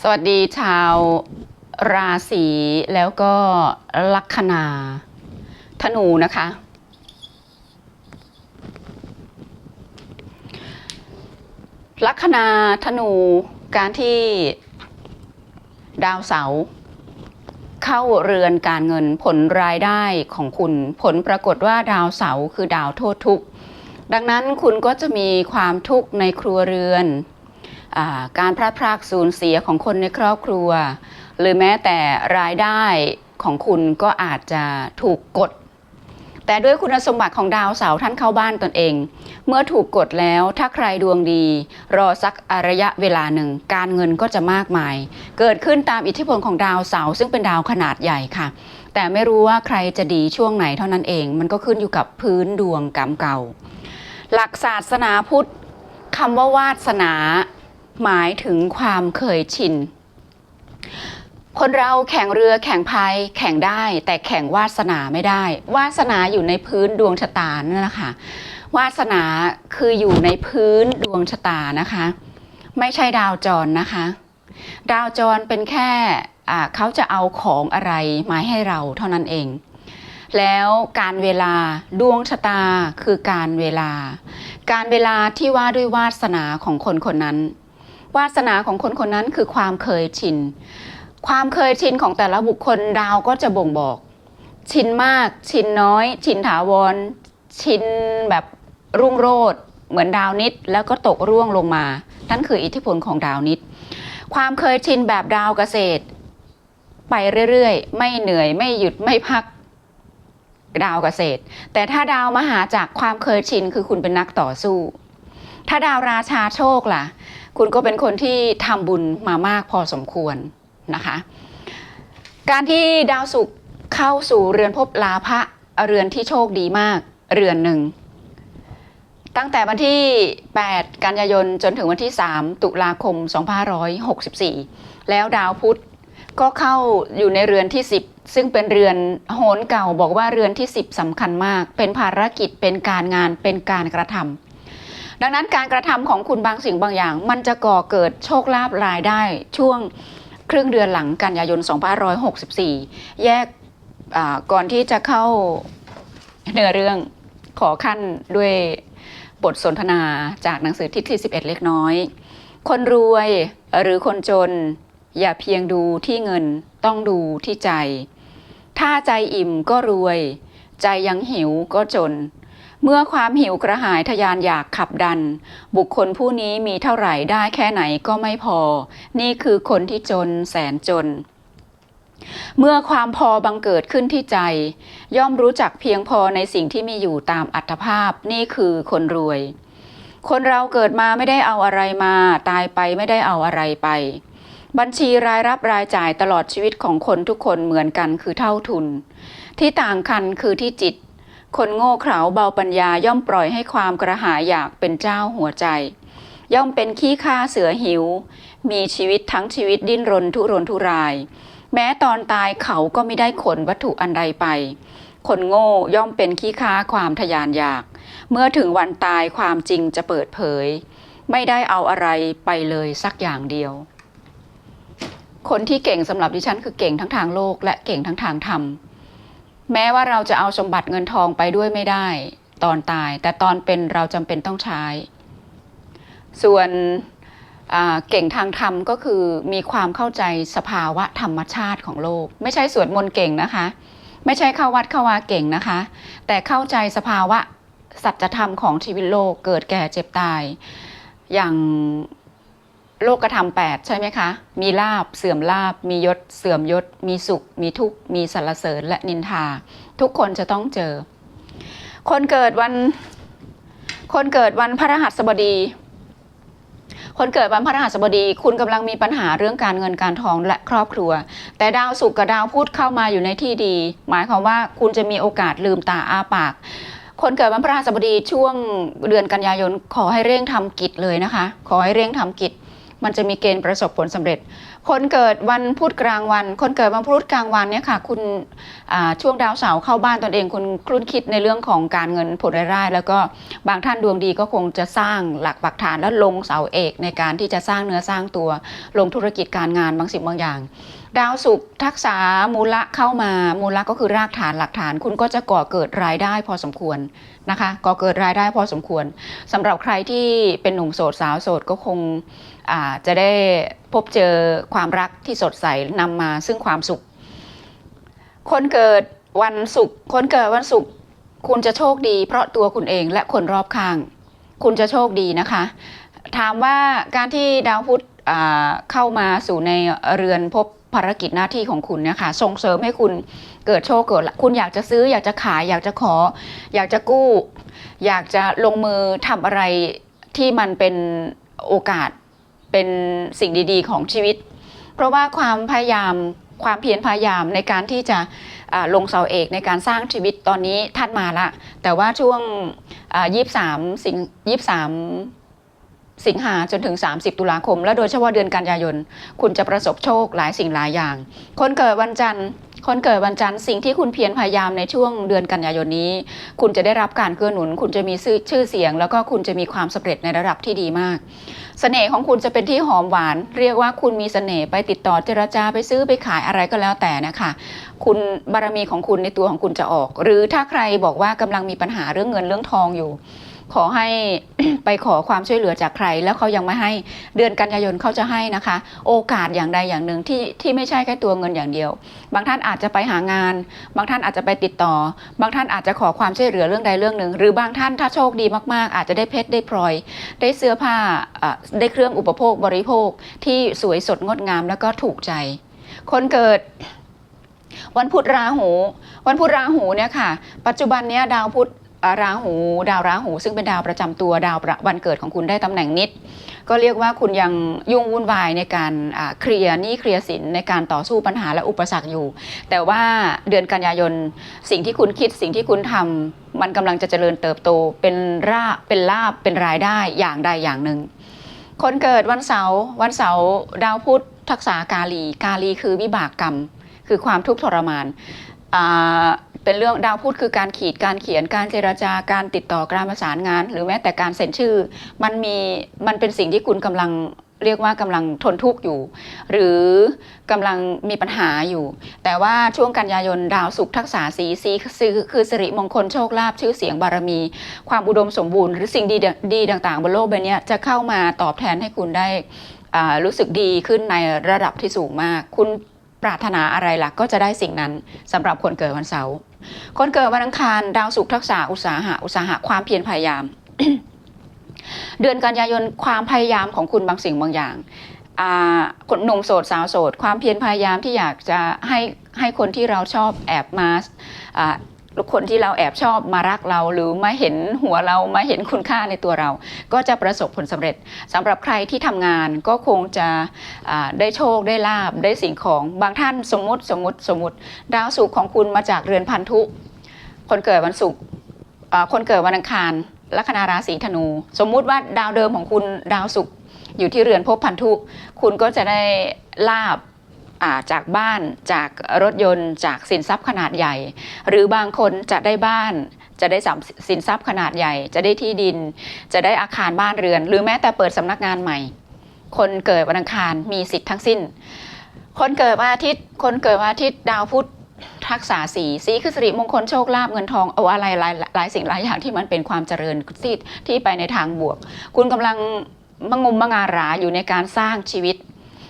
สวัสดีชาวราศีแล้วก็ลัคนาธนูนะคะ ลัคนาธนูการที่ดาวเสาร์เข้าเรือนการเงินผลรายได้ของคุณ ผลปรากฏว่าดาวเสาร์คือดาวโทษทุกข์ ดังนั้นคุณก็จะมีความทุกข์ในครัวเรือน การพลาดพรากสูญเสียของคนในครอบครัว หรือแม้แต่รายได้ของคุณก็อาจจะถูกกด แต่ด้วยคุณสมบัติของดาวเสาร์ท่านเข้าบ้านตนเอง เมื่อถูกกดแล้วถ้าใครดวงดี รอสักระยะเวลาหนึ่ง การเงินก็จะมากมาย เกิดขึ้นตามอิทธิพลของดาวเสาร์ซึ่งเป็นดาวขนาดใหญ่ค่ะแต่ไม่รู้ว่าใครจะดีช่วงไหนเท่านั้นเอง มันก็ขึ้นอยู่กับพื้นดวงกรรมเก่า หลักศาสนาพุทธคำว่าวาสนา หมายถึงความเคยชิน คนเราแข่งเรือแข่งพายแข่งได้ แต่แข่งวาสนาไม่ได้ วาสนาอยู่ในพื้นดวงชะตานั่นแหละค่ะวาสนาคืออยู่ในพื้นดวงชะตานะคะ ไม่ใช่ดาวจรนะคะ ดาวจรเป็นแค่เขาจะเอาของอะไรมาให้เราเท่านั้นเอง แล้วการเวลาดวงชะตาคือการเวลา การเวลาที่ว่าด้วยวาสนาของคนคนนั้น วาสนาของคนคนนั้นคือความเคยชิน ความเคยชินของแต่ละบุคคลดาวก็จะบ่งบอก ชินมาก ชินน้อย ชินถาวร ชินแบบรุ่งโรจน์เหมือนดาวนิด แล้วก็ตกร่วงลงมา นั่นคืออิทธิพลของดาวนิด ความเคยชินแบบดาวเกษตร ไปเรื่อยๆ ไม่เหนื่อยไม่หยุดไม่พักดาวเกษตร แต่ถ้าดาวมหาจากความเคยชินคือคุณเป็นนักต่อสู้ ถ้าดาวราชาโชคล่ะ คุณก็เป็นคนที่ทำบุญมามากพอสมควรนะคะ การที่ดาวศุกร์เข้าสู่เรือนภพลาภะเรือนที่โชคดีมากเรือนหนึ่ง ตั้งแต่วันที่ 8 กันยายนจนถึงวันที่ 3 ตุลาคม 2564 แล้วดาวพุธก็เข้าอยู่ในเรือนที่ 10 ซึ่งเป็นเรือนโหนเก่าบอกว่าเรือนที่ 10สำคัญมาก เป็นภารกิจเป็นการงานเป็นการกระทำ ดังนั้นการกระทำของคุณบางสิ่งบางอย่าง มันจะก่อเกิดโชคลาภรายได้ช่วงครึ่งเดือนหลังกันยายน 2564 แยกก่อนที่จะเข้าเนื้อเรื่องขอขั้นด้วยบทสนทนาจากหนังสือทิศที่11 เล็กน้อย คนรวยหรือคนจน อย่าเพียงดูที่เงินต้องดูที่ใจ ถ้าใจอิ่มก็รวย ใจยังหิวก็จน เมื่อความหิวกระหายทยานอยากขับดัน บุคคลผู้นี้มีเท่าไหร่ได้แค่ไหนก็ไม่พอ นี่คือคนที่จนแสนจน เมื่อความพอบังเกิดขึ้นที่ใจ ย่อมรู้จักเพียงพอในสิ่งที่มีอยู่ตามอัตภาพ นี่คือคนรวย คนเราเกิดมาไม่ได้เอาอะไรมา ตายไปไม่ได้เอาอะไรไป บัญชีรายรับรายจ่ายตลอดชีวิตของคนทุกคนเหมือนกันคือเท่าทุน ที่ต่างกันคือที่จิต คนโง่เขลาเบาปัญญาย่อมปล่อยให้ความกระหายอยากเป็นเจ้าหัวใจ ย่อมเป็นขี้ข้าเสือหิว มีชีวิตทั้งชีวิตดิ้นรนทุรนทุราย แม้ตอนตายเขาก็ไม่ได้ขนวัตถุอันใดไป คนโง่ย่อมเป็นขี้ค้าความทยานอยาก เมื่อถึงวันตายความจริงจะเปิดเผย ไม่ได้เอาอะไรไปเลยสักอย่างเดียว คนที่เก่งสำหรับดิฉันคือเก่งทั้งทางโลกและเก่งทั้งทางธรรม แม้ว่าเราจะเอาสมบัติเงินทองไปด้วยไม่ได้ ตอนตาย แต่ตอนเป็นเราจำเป็นต้องใช้ ส่วนเก่งทางธรรมก็คือมีความเข้าใจสภาวะธรรมชาติของโลก ไม่ใช่สวดมนต์เก่งนะคะ ไม่ใช่เข้าวัดเข้าวาเก่งนะคะ แต่เข้าใจสภาวะสัจธรรมของชีวิตโลกเกิดแก่เจ็บตาย อย่าง โลกธรรมแปดใช่ไหมคะ มีลาบเสื่อมลาบ มียศ เสื่อมยศ มีสุข มีทุกข์ มีสรรเสริญและนินทา ทุกคนจะต้องเจอ คนเกิดวัน คนเกิดวันพระรหัสบดี คนเกิดวันพระรหัสบดี คุณกำลังมีปัญหาเรื่องการเงินการทองและครอบครัว แต่ดาวศุกกับดาวพุธเข้ามาอยู่ในที่ดี หมายความว่าคุณจะมีโอกาสลืมตาอ้าปาก คนเกิดวันพระรหัสบดีช่วงเดือนกันยายนขอให้เร่งทำกิจเลยนะคะ ขอให้เร่งทำกิจ มันจะมีเกณฑ์ประสบผลสำเร็จ คนเกิดวันพุธกลางวัน คนเกิดวันพุธกลางวันเนี่ยค่ะคุณช่วงดาวเสาร์เข้าบ้านตนเองคุณคลุ้นคิดในเรื่องของการเงินผลรายได้ แล้วก็บางท่านดวงดีก็คงจะสร้างหลักปักฐานและลงเสาเอกในการที่จะสร้างเนื้อสร้างตัวลงธุรกิจการงานบางสิ่งบางอย่าง ดาวศุกร์ทักษะมูลละเข้ามามูลละก็คือรากฐานหลักฐาน คุณก็จะก่อเกิดรายได้พอสมควรนะคะก่อเกิดรายได้พอสมควรสำหรับใครที่เป็นหนุ่มโสดสาวโสดก็คงจะได้พบเจอความรักที่สดใสนำมาซึ่งความสุข คนเกิดวันศุกร์คนเกิดวันศุกร์คุณจะโชคดี เพราะตัวคุณเองและคนรอบข้าง คุณจะโชคดีนะคะ ถามว่าการที่ดาวพุธเข้ามาสู่ในเรือนพบ ภารกิจหน้าที่ของคุณนะคะส่งเสริมให้คุณเกิดโชคเกิดคุณอยากจะซื้ออยากจะขาย อยากจะขอ อยากจะกู้ อยากจะลงมือทำอะไรที่มันเป็นโอกาสเป็นสิ่งดีๆ ของชีวิต เพราะว่าความพยายามความเพียรพยายามในการที่จะลงเสาเอกในการสร้างชีวิตตอนนี้ท่านมาละ แต่ว่าช่วงยี่สามสิงยี่สาม สิงหาจนถึง 30 ตุลาคม และโดยเฉพาะเดือนกันยายน คุณจะประสบโชคหลายสิ่งหลายอย่าง คนเกิดวันจันทร์ คนเกิดวันจันทร์สิ่งที่คุณเพียรพยายามในช่วงเดือนกันยายนนี้ คุณจะได้รับการเกื้อหนุน คุณจะมีชื่อชื่อเสียง แล้วก็คุณจะมีความสำเร็จในระดับที่ดีมากเสน่ห์ของคุณจะเป็นที่หอมหวาน เรียกว่าคุณมีเสน่ห์ไปติดต่อเจรจาไปซื้อไปขายอะไรก็แล้วแต่นะคะคุณบารมีของคุณในตัวของคุณจะออก หรือถ้าใครบอกว่ากำลังมีปัญหาเรื่องเงินเรื่องทองอยู่ ขอให้ไปขอความช่วยเหลือจากใคร แล้วเขายังไม่ให้เดือนกันยายนเขาจะให้นะคะ โอกาสอย่างใดอย่างหนึ่งที่ที่ไม่ใช่แค่ตัวเงินอย่างเดียว บางท่านอาจจะไปหางาน บางท่านอาจจะไปติดต่อ บางท่านอาจจะขอความช่วยเหลือเรื่องใดเรื่องหนึ่ง หรือบางท่านถ้าโชคดีมากๆ อาจจะได้เพชรได้พลอย ได้เสื้อผ้าได้เครื่องอุปโภคบริโภคที่สวยสดงดงามแล้วก็ถูกใจ คนเกิดวันพุธราหู วันพุธราหูเนี่ยค่ะ ปัจจุบันเนี้ยดาวพุธ ราหู ดาวราหู ซึ่งเป็นดาวประจำตัวดาวประวันเกิดของคุณได้ตำแหน่งนิด ก็เรียกว่าคุณยังยุ่งวุ่นวายในการเคลียร์หนี้เคลียร์สินในการต่อสู้ปัญหาและอุปสรรคอยู่ แต่ว่าเดือนกันยายนสิ่งที่คุณคิดสิ่งที่คุณทำมันกำลังจะเจริญเติบโตเป็นราเป็นลาบเป็นรายได้อย่างใดอย่างหนึ่ง คนเกิดวันเสาร์วันเสาร์ดาวพุธทักษากาลี กาลีคือวิบากกรรม คือความทุกข์ทรมานอ่า เป็นเรื่องดาวพุธคือการขีดการเขียนการเจรจาการติดต่อการประสานงาน หรือแม้แต่การเซ็นชื่อ มันมีมันเป็นสิ่งที่คุณกำลังเรียกว่ากำลังทนทุกข์อยู่ หรือกำลังมีปัญหาอยู่ แต่ว่าช่วงกันยายนดาวศุกร์ทักษะสีสีคือคือสิริมงคลโชคลาภชื่อเสียงบารมี ความอุดมสมบูรณ์หรือสิ่งดีดีต่างๆบนโลกใบนี้จะเข้ามาตอบแทนให้คุณได้รู้สึกดีขึ้นในระดับที่สูงมาก คุณปรารถนาอะไรล่ะก็จะได้สิ่งนั้นสำหรับคนเกิดวันเสาร์คนเกิดวันอังคารดาวสุขทักษะอุตสาหะอุตสาหะความเพียรพยายาม เดือนกันยายนความพยายามของคุณบางสิ่งบางอย่างคนหนุ่มโสดสาวโสด ความเพียรพยายามที่อยากจะให้ให้คนที่เราชอบแอบมาา คนที่เราแอบชอบมารักเรา หรือมาเห็นหัวเรามาเห็นคุณค่าในตัวเรา ก็จะประสบผลสำเร็จสำหรับใครที่ทำงานก็คงจะได้โชคได้ลาบได้สิ่งของบางท่านสมมติสมมติสมมติ ดาวศุกร์ของคุณมาจากเรือนพันธุ คนเกิดวันศุกร์คนเกิดวันอังคารลัคนาราศีธนู สมมุติว่าดาวเดิมของคุณดาวศุกร์อยู่ที่เรือนภพพันธุ คุณก็จะได้ลาบ จากบ้านจากรถยนต์จากสินทรัพย์ขนาดใหญ่ หรือบางคนจะได้บ้านจะได้สินทรัพย์ขนาดใหญ่ จะได้ที่ดิน จะได้อาคารบ้านเรือน หรือแม้แต่เปิดสำนักงานใหม่ คนเกิดวันอังคารมีสิทธิ์ทั้งสิ้น คนเกิดวันอาทิตย์ คนเกิดวันอาทิตย์ดาวพุธทักษะสีสีคือสิริมงคลโชคลาภเงินทองเอาอะไรหลายหลายสิ่งหลายอย่างที่มันเป็นความเจริญที่ที่ไปในทางบวก คุณกำลังมังงมมังอาราอยู่ในการสร้างชีวิต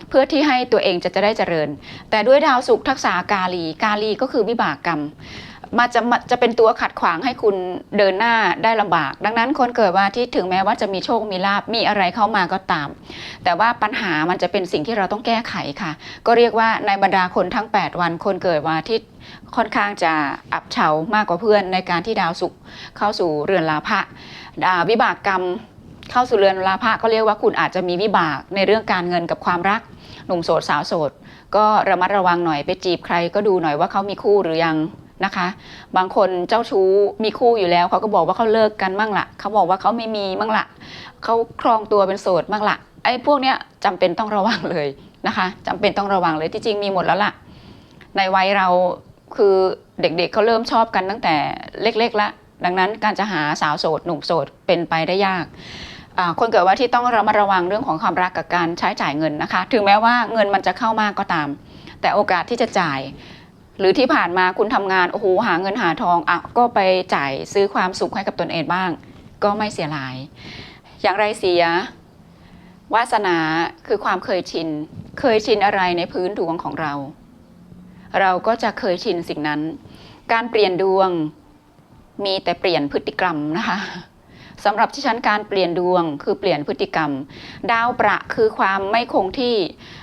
เพื่อที่ให้ตัวเองจะจะได้เจริญ แต่ด้วยดาวสุขทักษะกาลี กาลีก็คือวิบากกรรมมาจะมาจะเป็นตัวขัดขวางให้คุณเดินหน้าได้ลำบาก ดังนั้นคนเกิดวันอาที่ถึงแม้ว่าจะมีโชคมีลาบมีอะไรเข้ามาก็ตาม แต่ว่าปัญหามันจะเป็นสิ่งที่เราต้องแก้ไขค่ะ ก็เรียกว่าในบรรดาคนทั้ง 8 วันคนเกิดวันอาทิตย์ค่อนข้างจะอับเฉามากกว่าเพื่อนในการที่ดาวศุกร์เข้าสู่เรือนลาภะดาววิบากกรรมเข้าสู่เรือนลาภะก็เรียกว่าคุณอาจจะมีวิบากในเรื่องการเงินกับความรัก หนุ่มโสดสาวโสด ก็ระมัดระวังหน่อยไปจีบใคร ก็ดูหน่อยว่าเขามีคู่หรือยังนะคะ บางคนเจ้าชู้มีคู่อยู่แล้วเขาก็บอกว่าเขาเลิกกันมั่งละเขาบอกว่าเขาไม่มีมั่งละเขาครองตัวเป็นโสดมั่งละไอ้พวกเนี้ยจำเป็นต้องระวังเลยนะคะจำเป็นต้องระวังเลยที่จริงมีหมดแล้วล่ะ ในวัยเราคือเด็กๆเขาเริ่มชอบกันตั้งแต่เล็กๆละดังนั้นการจะหาสาวโสดหนุ่มโสดเป็นไปได้ยาก คนเกิดว่าที่ต้องระมัดระวังเรื่องของความรักกับการใช้จ่ายเงินนะคะ ถึงแม้ว่าเงินมันจะเข้ามากก็ตาม แต่โอกาสที่จะจ่าย หรือที่ผ่านมาคุณทำงานโอ้โหหาเงินหาทองอะก็ไปจ่ายซื้อความสุขให้กับตนเองบ้าง ก็ไม่เสียหาย อย่างไรเสียวาสนาคือความเคยชิน เคยชินอะไรในพื้นดวงของเรา เราก็จะเคยชินสิ่งนั้น การเปลี่ยนดวงมีแต่เปลี่ยนพฤติกรรมนะคะ สำหรับที่ฉันการเปลี่ยนดวงคือเปลี่ยนพฤติกรรม ดาวประคือความไม่คงที่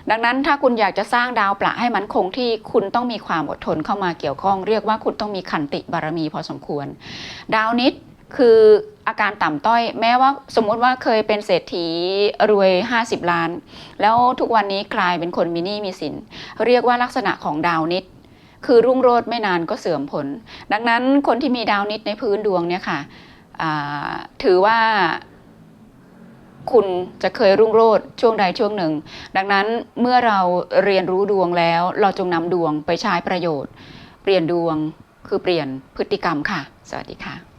ดังนั้นถ้าคุณอยากจะสร้างดาวประให้มันคงที่คุณต้องมีความอดทนเข้ามาเกี่ยวข้อง เรียกว่าคุณต้องมีขันติบารมีพอสมควร ดาวนิดคืออาการต่ำต้อย แม้ว่าสมมุติว่าเคยเป็นเศรษฐีรวย 50 ล้าน แล้วทุกวันนี้กลายเป็นคนมีหนี้มีสิน เรียกว่าลักษณะของดาวนิด คือรุ่งโรจน์ไม่นานก็เสื่อมผล ดังนั้นคนที่มีดาวนิดในพื้นดวงเนี่ยค่ะ ถือว่าคุณจะเคยรุ่งโรจน์ช่วงใดช่วงหนึ่ง ดังนั้นเมื่อเราเรียนรู้ดวงแล้ว เราจงนำดวงไปใช้ประโยชน์ เปลี่ยนดวงคือเปลี่ยนพฤติกรรมค่ะ สวัสดีค่ะ